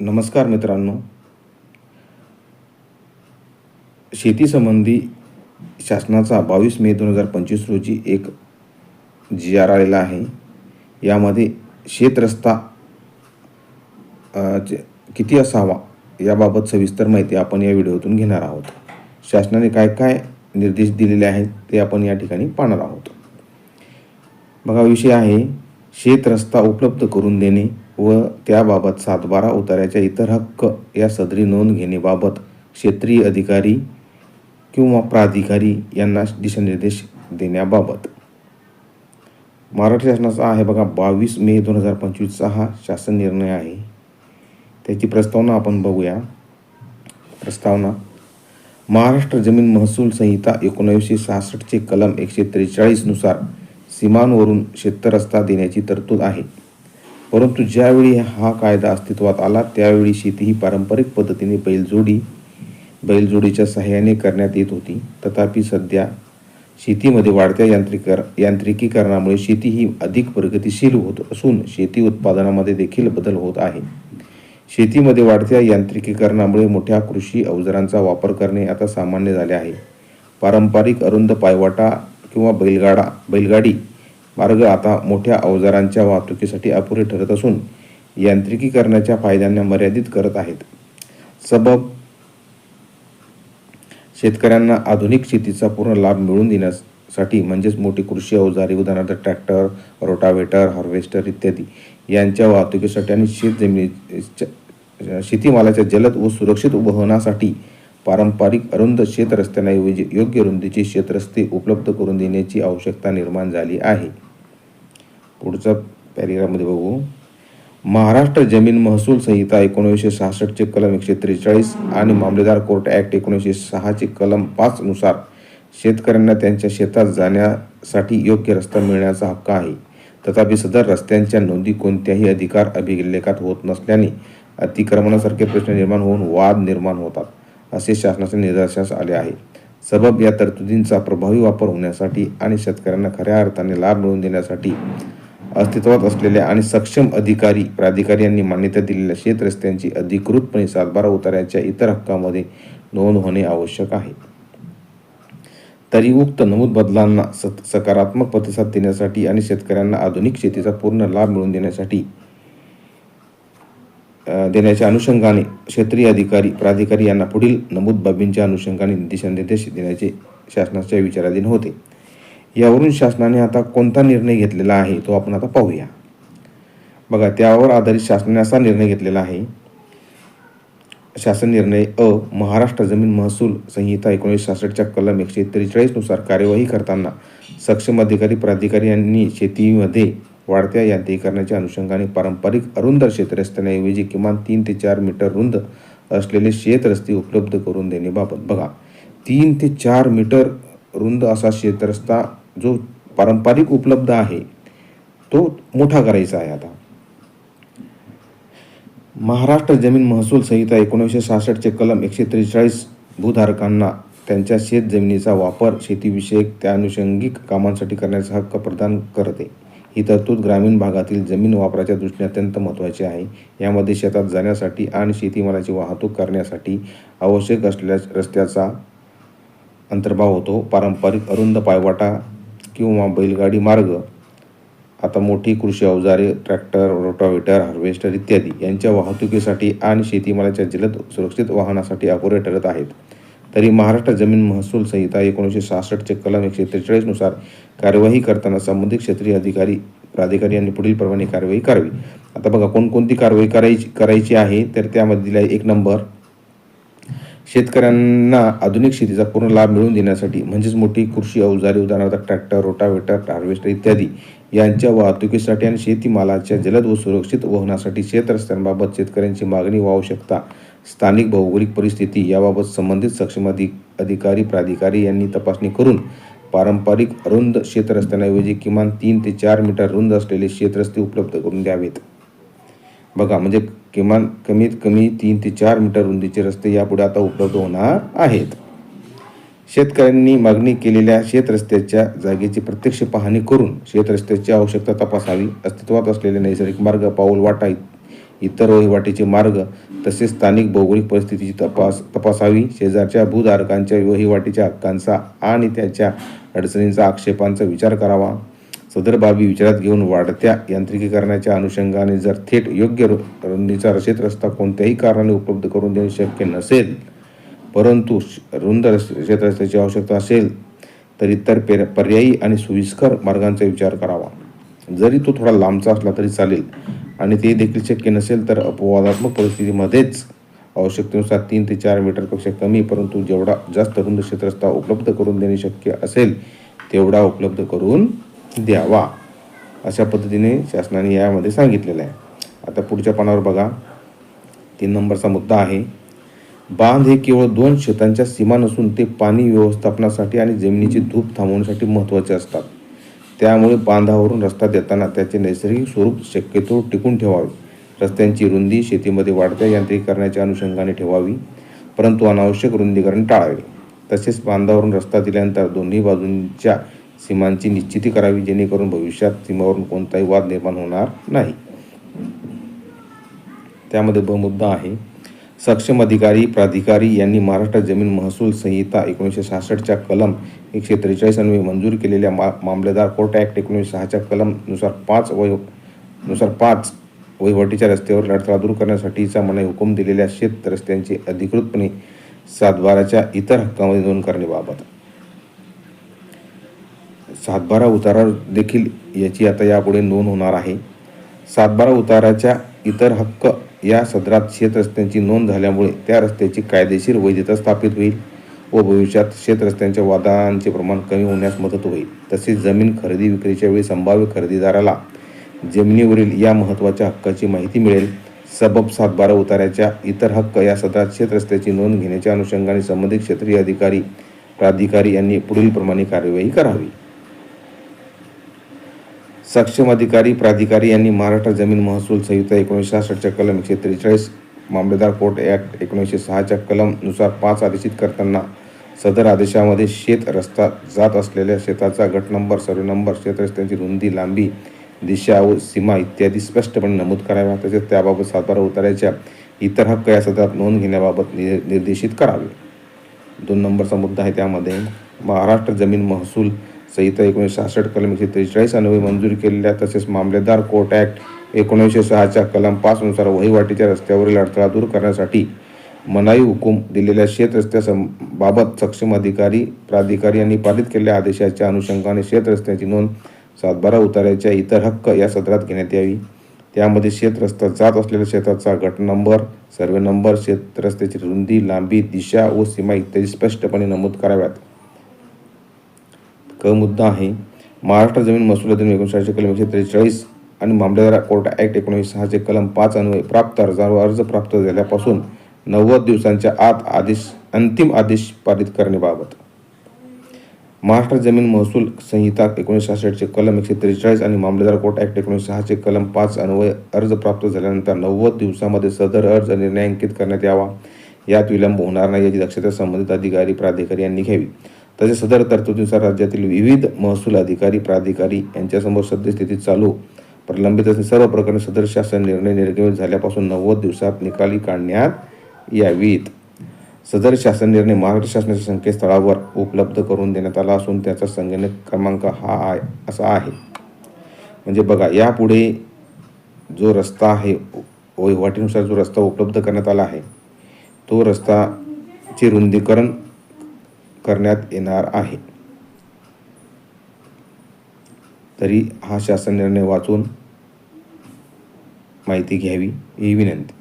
नमस्कार मित्रांनो. शेतीसंबंधी शासनाचा बावीस मे दोन हजार पंचवीस रोजी एक जी आर आलेला आहे. यामध्ये शेतरस्ता किती असावा याबाबत सविस्तर माहिती आपण या व्हिडिओतून घेणार आहोत. शासनाने काय काय निर्देश दिलेले आहेत ते आपण या ठिकाणी पाहणार आहोत. बघा विषय आहे शेत रस्ता उपलब्ध करून देणे व त्याबाबत सातबारा उताऱ्याच्या इतर हक्क या सदरी नोंद घेणेबाबत क्षेत्रीय अधिकारी किंवा प्राधिकारी यांना दिशानिर्देश देण्याबाबत. महाराष्ट्र शासनाचा आहे बघा बावीस मे दोन हजार पंचवीसचा हा शासन निर्णय आहे. त्याची प्रस्तावना आपण बघूया. प्रस्तावना महाराष्ट्र जमीन महसूल संहिता एकोणावीसशे सहासष्टचे कलम एकशे त्रेचाळीसनुसार सीमांवरून शेतरस्ता देण्याची तरतूद आहे. परंतु ज्यावेळी हा कायदा अस्तित्वात आला त्यावेळी शेती ही पारंपरिक पद्धतीने बैलजोडी बैलजोडीच्या सहाय्याने करण्यात येत होती. तथापि सध्या शेतीमध्ये वाढत्या यांत्रिकर यांत्रिकीकरणामुळे शेती ही अधिक प्रगतिशील होत असून शेती उत्पादनामध्ये देखील बदल होत आहे. शेतीमध्ये वाढत्या यांत्रिकीकरणामुळे मोठ्या कृषी अवजारांचा वापर करणे आता सामान्य झाले आहे. पारंपरिक अरुंद पायवाटा किंवा बैलगाडा बैलगाडी मार्ग आता मोठ्या अवजारांच्या वाहतुकीसाठी अपुरे ठरत असून यांत्रिकीकरणाच्या फायद्यांना मर्यादित करत आहेत. सबब शेतकऱ्यांना आधुनिक शेतीचा पूर्ण लाभ मिळवून देण्यासाठी म्हणजेच मोठी कृषी अवजारे उदाहरणार्थ ट्रॅक्टर रोटावेटर हार्वेस्टर इत्यादी यांच्या वाहतुकीसाठी आणि शेत जमिनी शेतीमालाच्या जलद व सुरक्षित वहनासाठी पारंपरिक अरुंद शेतरस्त्यांऐवजी योग्य रुंदीचे शेतरस्ते उपलब्ध करून देण्याची आवश्यकता निर्माण झाली आहे. पुढचा पॅरेग्राफमध्ये बघू. महाराष्ट्र जमीन महसूल संहिता एकोणीसशे सहासष्टचे कलम एकशे त्रेचाळीस आणि मामलेदार कोर्ट ॲक्ट एकोणीसशे सहाचे कलम पाचनुसार शेतकऱ्यांना त्यांच्या शेतात जाण्यासाठी योग्य रस्ता मिळण्याचा हक्क आहे. तथापि सदर रस्त्यांच्या नोंदी कोणत्याही अधिकार अभिलेखात होत नसल्याने अतिक्रमणासारखे प्रश्न निर्माण होऊन वाद निर्माण होतात असे शासनाच्या निदर्शनास आले आहे. सबब या तरतुदींचा प्रभावी वापर होण्यासाठी आणि शेतकऱ्यांना खऱ्या अर्थाने लाभ मिळवून देण्यासाठी अस्तित्वात असलेल्या आणि सक्षम अधिकारी प्राधिकारी यांनी मान्यता दिलेल्या शेतरस्त्यांची अधिकृतपणे सातबारा उतार्याच्या इतर हक्कामध्ये नोंद होणे आवश्यक आहे. तरी उक्त नमूद बदलांना सत सकारात्मक प्रतिसाद देण्यासाठी आणि शेतकऱ्यांना आधुनिक शेतीचा पूर्ण लाभ मिळवून देण्यासाठी देण्याच्या अनुषंगाने क्षेत्रीय अधिकारी प्राधिकारी यांना पुढील नमूद बाबींच्या अनुषंगाने दिशानिर्देश देण्याचे शासनाच्या विचाराधीन होते. यावरून शासनाने आता कोणता निर्णय घेतलेला आहे तो आपण आता पाहूया. बघा त्यावर आधारित शासनाने असा निर्णय घेतलेला आहे. शासन निर्णय अ महाराष्ट्र जमीन महसूल संहिता एकोणीसशे सहासष्टच्या कलम एकशे त्रेचाळीसनुसार कार्यवाही करताना सक्षम अधिकारी प्राधिकारी यांनी शेतीमध्ये वाढत्या यांत्रिकरणाच्या अनुषंगाने पारंपरिक अरुंद शेतरस्त्यांऐवजी किमान तीन ते चार मीटर रुंद असलेले शेतरस्ते उपलब्ध करून देण्याबाबत बघा तीन ते चार मीटर रुंद असा शेतरस्ता जो पारंपरिक उपलब्ध आहे तो मोठा करायचा आहे आता. महाराष्ट्र जमीन महसूल संहिता एकोणीसशे सहासष्टचे कलम एकशे त्रेचाळीस भूधारकांना त्यांच्या शेत जमिनीचा वापर शेतीविषयक त्या अनुषंगिक कामांसाठी करण्याचा हक्क प्रदान करते. ही तरतूद ग्रामीण भागातील जमीन वापराच्या दृष्टीने अत्यंत महत्त्वाची आहे. यामध्ये शेतात जाण्यासाठी आणि शेतीमालाची वाहतूक करण्यासाठी आवश्यक असलेल्या रस्त्याचा अंतर्भाव होतो. पारंपरिक अरुंद पायवाटा किंवा बैलगाडी मार्ग आता मोठी कृषी अवजारे ट्रॅक्टर रोटावेटर हार्वेस्टर इत्यादी यांच्या वाहतुकीसाठी आणि शेतीमालाच्या जलद सुरक्षित वाहनासाठी अपुरे ठरत आहेत. तरी महाराष्ट्र जमीन महसूल संहिता एकोणीसशे सहासष्टचे कलम एकशे त्रेचाळीसनुसार कार्यवाही करताना संबंधित क्षेत्रीय अधिकारी प्राधिकारी यांनी पुढील प्रमाणे कार्यवाही करावी. आता बघा कोणकोणती कारवाई करायची करायची आहे तर त्यामध्ये दिला एक नंबर शेतकऱ्यांना आधुनिक शेतीचा पूर्ण लाभ मिळवून देण्यासाठी म्हणजेच मोठी कृषी अवजारे उदाहरणार्थ ट्रॅक्टर रोटावेटर हार्वेस्टर इत्यादी यांच्या वाहतुकीसाठी आणि शेतीमालाच्या जलद व सुरक्षित वहनासाठी शेतरस्त्यांबाबत शेतकऱ्यांची मागणी व आवश्यकता स्थानिक भौगोलिक परिस्थिती याबाबत संबंधित सक्षम अधिक अधिकारी प्राधिकारी यांनी तपासणी करून पारंपरिक अरुंद शेतरस्त्यांऐवजी किमान तीन ते चार मीटर रुंद असलेले शेतरस्ते उपलब्ध करून द्यावेत. बघा म्हणजे किमान कमीत कमी तीन ते चार मीटर रुंदीचे रस्ते यापुढे आता उपलब्ध होणार आहेत. शेतकऱ्यांनी मागणी केलेल्या शेतरस्त्याच्या जागेची प्रत्यक्ष पाहणी करून शेतरस्त्याची आवश्यकता तपासावी अस्तित्वात असलेले नैसर्गिक मार्ग पाऊल वाटा इतर वहिवाटीचे मार्ग तसेच स्थानिक भौगोलिक परिस्थितीची तपास तपासावी. शेजारच्या भूधारकांच्या वहिवाटीच्या हक्कांचा आणि त्याच्या अडचणींचा आक्षेपांचा विचार करावा. सदर बाबी विचारात घेऊन वाढत्या यांत्रिकीकरणाच्या अनुषंगाने जर थेट योग्य रु- रुंदीचा रस्ता रस्ता कोणत्याही कारणाने उपलब्ध करून देणे शक्य नसेल परंतु श- रुंद रस- रस्त्याची आवश्यकता असेल तर इतर पेर पर्यायी आणि सोयीस्कर मार्गांचा विचार करावा. जरी तो थोडा लांबचा असला तरी चालेल आणि ते देखील शक्य नसेल तर अपवादात्मक परिस्थितीमध्येच आवश्यकतेनुसार तीन ते चार मीटरपेक्षा कमी परंतु जेवढा जास्त रुंद क्षेत्रस्था उपलब्ध करून देणे शक्य असेल तेवढा उपलब्ध करून द्यावा अशा पद्धतीने शासनाने यामध्ये सांगितलेलं आहे. आता पुढच्या पानावर बघा. तीन नंबरचा मुद्दा आहे. बांध हे केवळ दोन शेतांच्या सीमा नसून ते पाणी व्यवस्थापनासाठी आणि जमिनीची धूप थांबवण्यासाठी महत्त्वाचे असतात. त्यामुळे बांधावरून रस्ता देताना त्याचे नैसर्गिक स्वरूप शक्यतो टिकून ठेवावे. रस्त्यांची रुंदी शेतीमध्ये वाढत्या यांत्रिकीकरणाच्या अनुषंगाने ठेवावी परंतु अनावश्यक रुंदीकरण टाळावे. तसेच बांधावरून रस्ता दिल्यानंतर दोन्ही बाजूंच्या सीमांची निश्चिती करावी जेणेकरून भविष्यात सीमावरून कोणताही वाद निर्माण होणार नाही. त्यामध्ये ब मुद्दा आहे. सक्षम अधिकारी प्राधिकारी यांनी महाराष्ट्र जमीन महसूल संहिता एकोणीसशे सहासष्टच्या कलम एकशे त्रेचाळीस अन्वये मंजूर केलेल्या मा मामलेदार कोर्ट ॲक्ट एकोणीसशे सहाच्या कलमनुसार पाच वयनुसार पाच वहिवटीच्या रस्त्यावर अडथळा दूर करण्यासाठीचा मनाई हुकूम दिलेल्या शेत रस्त्यांची अधिकृतपणे सातबाराच्या इतर हक्कामध्ये नोंद करण्याबाबत. सातबारा उतारा देखील याची आता यापुढे नोंद होणार आहे. सातबारा उताराच्या इतर हक्क या सदरात शेतरस्त्यांची नोंद झाल्यामुळे त्या रस्त्याची कायदेशीर वैधता स्थापित होईल व भविष्यात शेत रस्त्यांच्या वादांचे प्रमाण कमी होण्यास मदत होईल. तसेच जमीन खरेदी विक्रीच्या वेळी संभाव्य खरेदीदाराला जमिनीवरील या महत्त्वाच्या हक्काची माहिती मिळेल. सबब सातबारा उताऱ्याच्या इतर हक्क या सदरात शेत रस्त्याची नोंद घेण्याच्या अनुषंगाने संबंधित क्षेत्रीय अधिकारी प्राधिकारी यांनी पुढीलप्रमाणे कार्यवाही करावी. सक्षम अधिकारी प्राधिकारी यांनी महाराष्ट्र जमीन महसूल संहिता एकोणीसशे सहासष्टच्या कलम एकशे त्रेचाळीस मामलेदार कोर्ट ॲक्ट एकोणीसशे सहाच्या कलमनुसार पाच आदेशित करताना सदर आदेशामध्ये शेत रस्ता जात असलेल्या शेताचा गट नंबर सर्व नंबर शेतरस्त्यांची रुंदी लांबी दिशा व सीमा इत्यादी स्पष्टपणे नमूद कराव्या. तसेच त्याबाबत सातबारा उतारायच्या इतर हक्क या सदरात नोंद घेण्याबाबत नि निर्देशित करावे. दोन नंबरचा मुद्दा आहे त्यामध्ये महाराष्ट्र जमीन महसूल संहिता एकोणीसशे सहासष्ट कलम एकशे त्रेचाळीस अन्वये मंजूर केलेल्या तसेच मामलेदार कोर्ट ॲक्ट एकोणीसशे सहाच्या कलम पाचनुसार वहिवाटीच्या रस्त्यावरील अडथळा दूर करण्यासाठी मनाई हुकूम दिलेल्या शेतरस्त्या रस्त्याबाबत सक्षम अधिकारी प्राधिकारी यांनी पारित केलेल्या आदेशाच्या अनुषंगाने शेतरस्त्याची नोंद सातबारा उतारायच्या इतर हक्क या सत्रात घेण्यात यावी. त्यामध्ये शेतरस्ता जात असलेल्या शेताचा गट नंबर सर्वे नंबर शेतरस्त्याची रुंदी लांबी दिशा व सीमा इत्यादी स्पष्टपणे नमूद कराव्यात. क मुद्दा आहे. महाराष्ट्र जमीन महसूल अधिनियम एकोणीसशे कलम एकशे त्रेचाळीस आणि मामलेदार कोर्ट ॲक्ट एकोणीसशे सहाचे कलम पाच अन्वये प्राप्त अर्जावर अर्ज प्राप्त झाल्यापासून नव्वद दिवसांच्या आत आदेश अंतिम आदेश पारित करण्याबाबत. महाराष्ट्र जमीन महसूल संहिता एकोणीसशे सहासष्टचे कलम एकशे त्रेचाळीस आणि मामलेदार कोर्ट ॲक्ट एकोणीसशे सहाचे कलम पाच अन्वय अर्ज प्राप्त झाल्यानंतर नव्वद दिवसामध्ये सदर अर्ज निर्णयांकित करण्यात यावा. यात विलंब होणार नाही याची दक्षता संबंधित अधिकारी प्राधिकारी यांनी घ्यावी. तसेच सदर तरतुदीनुसार राज्यातील विविध महसूल अधिकारी प्राधिकारी यांच्यासमोर सद्यस्थितीत चालू प्रलंबित असलेली सर्व प्रकरणे सदर शासन निर्णय निर्गमित झाल्यापासून नव्वद दिवसात निकाली काढण्यात यावीत. सदर शासन निर्णय महाराष्ट्र शासनाच्या संकेतस्थळावर उपलब्ध करून देण्यात आला असून त्याचा संगणक क्रमांक हा आहे असा आहे. म्हणजे बघा यापुढे जो रस्ता आहे वहिवाटीनुसार जो रस्ता उपलब्ध करण्यात आला आहे तो रस्ताचे रुंदीकरण करण्यात येणार आहे. तरी हा शासन निर्णय वाचून माहिती घ्यावी ही विनंती.